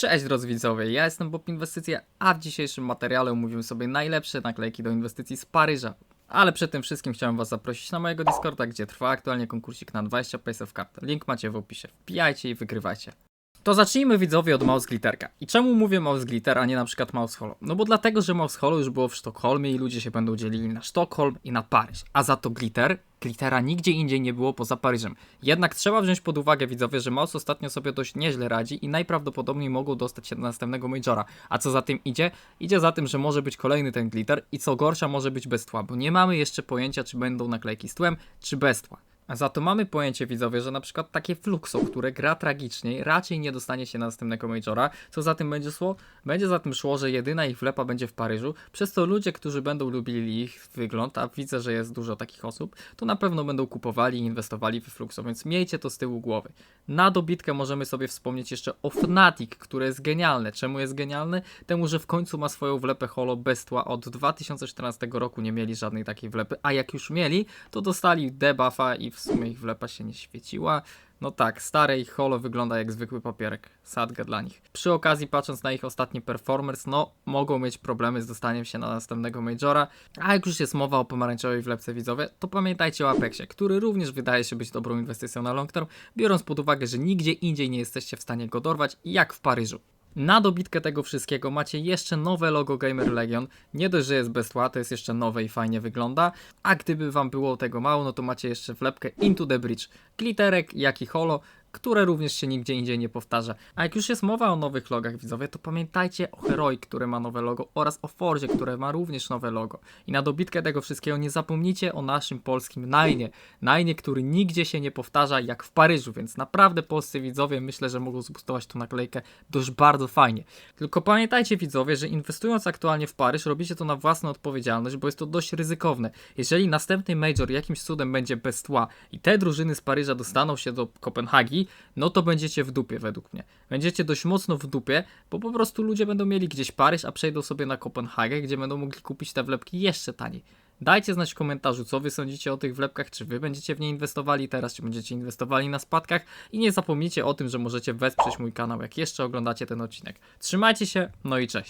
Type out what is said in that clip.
Cześć drodzy widzowie, ja jestem Bob Inwestycje, a w dzisiejszym materiale omówimy sobie najlepsze naklejki do inwestycji z Paryża. Ale przed tym wszystkim chciałem was zaprosić na mojego Discorda, gdzie trwa aktualnie konkursik na 20 Pace Card. Link macie w opisie, wbijajcie i wygrywajcie. To zacznijmy widzowie od Mouse Glitterka. I czemu mówię Mouse Glitter, a nie na przykład Mouse Hollow? No bo dlatego, że Mouse Hollow już było w Sztokholmie i ludzie się będą dzielili na Sztokholm i na Paryż. A za to Glitter, Glittera nigdzie indziej nie było poza Paryżem. Jednak trzeba wziąć pod uwagę widzowie, że Mouse ostatnio sobie dość nieźle radzi i najprawdopodobniej mogą dostać się do następnego Majora. A co za tym idzie? Idzie za tym, że może być kolejny ten Glitter i co gorsza może być bez tła, bo nie mamy jeszcze pojęcia, czy będą naklejki z tłem, czy bez tła. Za to mamy pojęcie widzowie, że na przykład takie Fluxo, które gra tragicznie, raczej nie dostanie się na następnego Majora. Co za tym będzie szło? Będzie za tym szło, że jedyna ich wlepa będzie w Paryżu, przez to ludzie, którzy będą lubili ich wygląd, a widzę, że jest dużo takich osób, to na pewno będą kupowali i inwestowali w Fluxo, więc miejcie to z tyłu głowy. Na dobitkę możemy sobie wspomnieć jeszcze o Fnatic, które jest genialne. Czemu jest genialne? Temu, że w końcu ma swoją wlepę holo bez tła. Od 2014 roku nie mieli żadnej takiej wlepy, a jak już mieli, to dostali debuffa i w sumie ich wlepa się nie świeciła. No tak, stare ich holo wygląda jak zwykły papierek. Sadga dla nich. Przy okazji, patrząc na ich ostatni performance, no mogą mieć problemy z dostaniem się na następnego Majora. A jak już jest mowa o pomarańczowej wlepce widzowie, to pamiętajcie o Apexie, który również wydaje się być dobrą inwestycją na long term, biorąc pod uwagę, że nigdzie indziej nie jesteście w stanie go dorwać, jak w Paryżu. Na dobitkę tego wszystkiego macie jeszcze nowe logo Gamer Legion. Nie dość, że jest bez tła, to jest jeszcze nowe i fajnie wygląda. A gdyby wam było tego mało, no to macie jeszcze wlepkę Into the Bridge. Glitterek, jak i holo, które również się nigdzie indziej nie powtarza. A jak już jest mowa o nowych logach widzowie, to pamiętajcie o Heroic, które ma nowe logo oraz o Forzie, które ma również nowe logo. I na dobitkę tego wszystkiego nie zapomnijcie o naszym polskim Najnie. Najnie, który nigdzie się nie powtarza jak w Paryżu, więc naprawdę polscy widzowie myślę, że mogą zbustować tą naklejkę dość bardzo fajnie. Tylko pamiętajcie widzowie, że inwestując aktualnie w Paryż, robicie to na własną odpowiedzialność, bo jest to dość ryzykowne. Jeżeli następny major jakimś cudem będzie bez tła i te drużyny z Paryża dostaną się do Kopenhagi, no to będziecie w dupie według mnie. Będziecie dość mocno w dupie, bo po prostu ludzie będą mieli gdzieś Paryż, a przejdą sobie na Kopenhagę, gdzie będą mogli kupić te wlepki jeszcze taniej. Dajcie znać w komentarzu, co wy sądzicie o tych wlepkach, czy wy będziecie w nie inwestowali teraz, czy będziecie inwestowali na spadkach i nie zapomnijcie o tym, że możecie wesprzeć mój kanał, jak jeszcze oglądacie ten odcinek. Trzymajcie się, no i cześć.